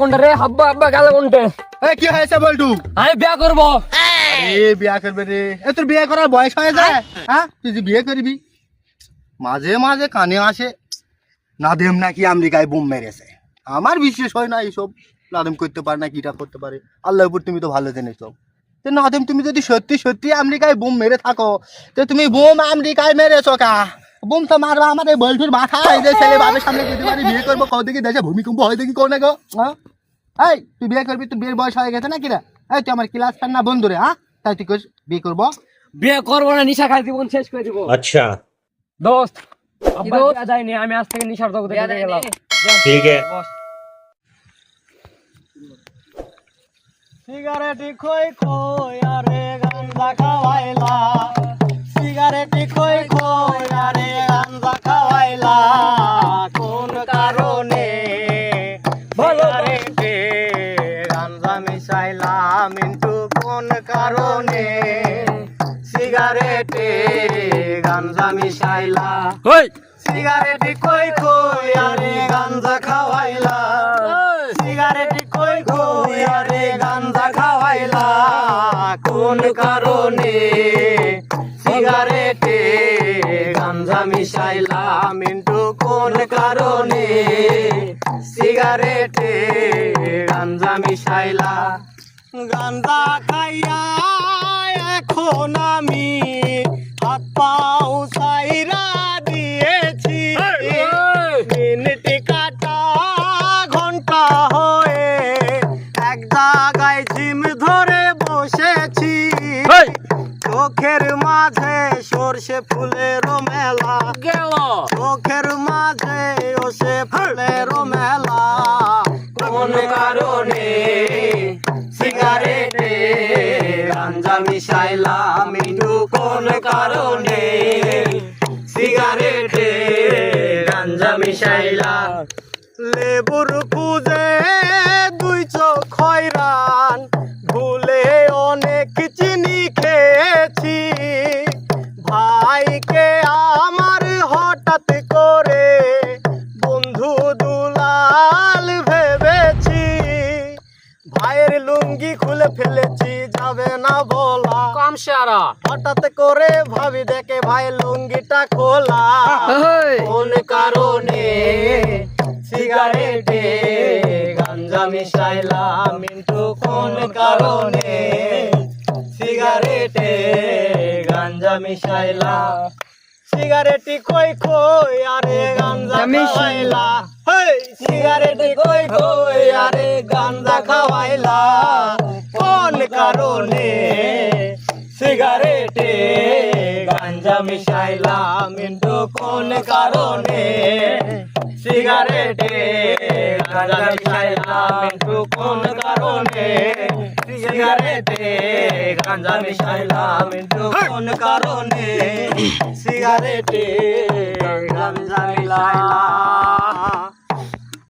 কোনটা রে? আব্বা আব্বা গেল কোনটা? এ কি হয়েছে বলটু? আমি বিয়া করব। এ বিয়া করবে রে। এ তোর বিয়ে করার বয়স হয়ে যায়? হ্যাঁ? তুই যে বিয়ে করবি? মাঝে মাঝে কানে আসে নাদেম নাকি আমেরিকায় বোম মেরেছে। আমার বিশ্বাস হয় না এইসব। নাদেম করতে পারে না কিটা করতে পারে? আল্লাহ উপর তুমি তো ভালো জেনে সব তো নাদেম তুমি যদি সত্যি সত্যি আমেরিকায় বোম মেরে থাকো তো তুমি বোম আমেরিকায় মেরেছো কা? বোমটা মারবা আমাদের মাথা। ছেলে সামনে যেতে পারি বিয়ে করব কত দেখি দেশে ভূমিকম্প হয় দেখি কোনে গো। হ্যাঁ? এই তুই বিয়ে করবি তুই বিয়ের বয়স হয়ে গেছে না কিরা এই তুই আমার ক্লাস ফ্যান না বন্ধু হ্যাঁ? তাই তুই বিয়ে করব। বিয়ে করব না নিশা খাই জীবন শেষ করে দিব। আচ্ছা। দোস্ত আমি আজ থেকে নিশার গেলাম। ঠিক আছে। সিগারেট খই খই আরে গান্দা খাওয়াইলা। সিগারেট খই কারণে সিগারেটে গাঞ্জা মিশাইলা। সিগারেটি কই কই আরে গাঞ্জা খাওয়াইলা। সিগারেটি কই কই আরে গাঞ্জা খাওয়াইলা। কোন কারণে সিগারেটে গাঞ্জা মিশাইলা? মিন্টু কোন কারণে সিগারেটে গাঞ্জা মিশাইলা? গাঞ্জা খাইয়া এখন আমি হাত পাও সাইরা দিয়েছি। মিনিট কাটা ঘণ্টা হয়ে এক জায়গায় ঝিম ধরে বসেছি। চোখের মাঝে সর্ষে ফুলের মেলা। গেল। চোখের মাঝে ওসে ফুলের মেলা। কোন কারণে? সিগারেটে গাঞ্জা মিশাইলা মিন্টু কোন কারণে? সিগারেটে গাঞ্জা মিশাইলা লেবুর পুজে দুই চোখ খয়রান ভুলে অনেক চিনি খেয়েছি। ভাইকে লুঙ্গি খুলে ফেলেছি যাবে না বলা। কাম সারা। হঠাৎ করে ভাবি দেখে ভাই লুঙ্গিটা খোলা। কোন কারণে সিগারেটে গাঞ্জা মিশাইলা? মিন্টু কোন কারণে সিগারেটে গাঞ্জা মিশাইলা? সিগারেটি কই কই আরে গাঞ্জা মিশাইলা হেই সিগারেটি কই কই আরে গাঞ্জা খাওয়াইলা। কারণে সিগারেটে গাঞ্জা মিশাইলা মিন্টু কোন কারণে সিগারেটে গাঞ্জা মিশাইলা মিন্টু কোন কারণে সিগারেটে গাঞ্জা মিশাইলা মিন্টু কোন কারণে সিগারেটে গাঞ্জা মিশাইলা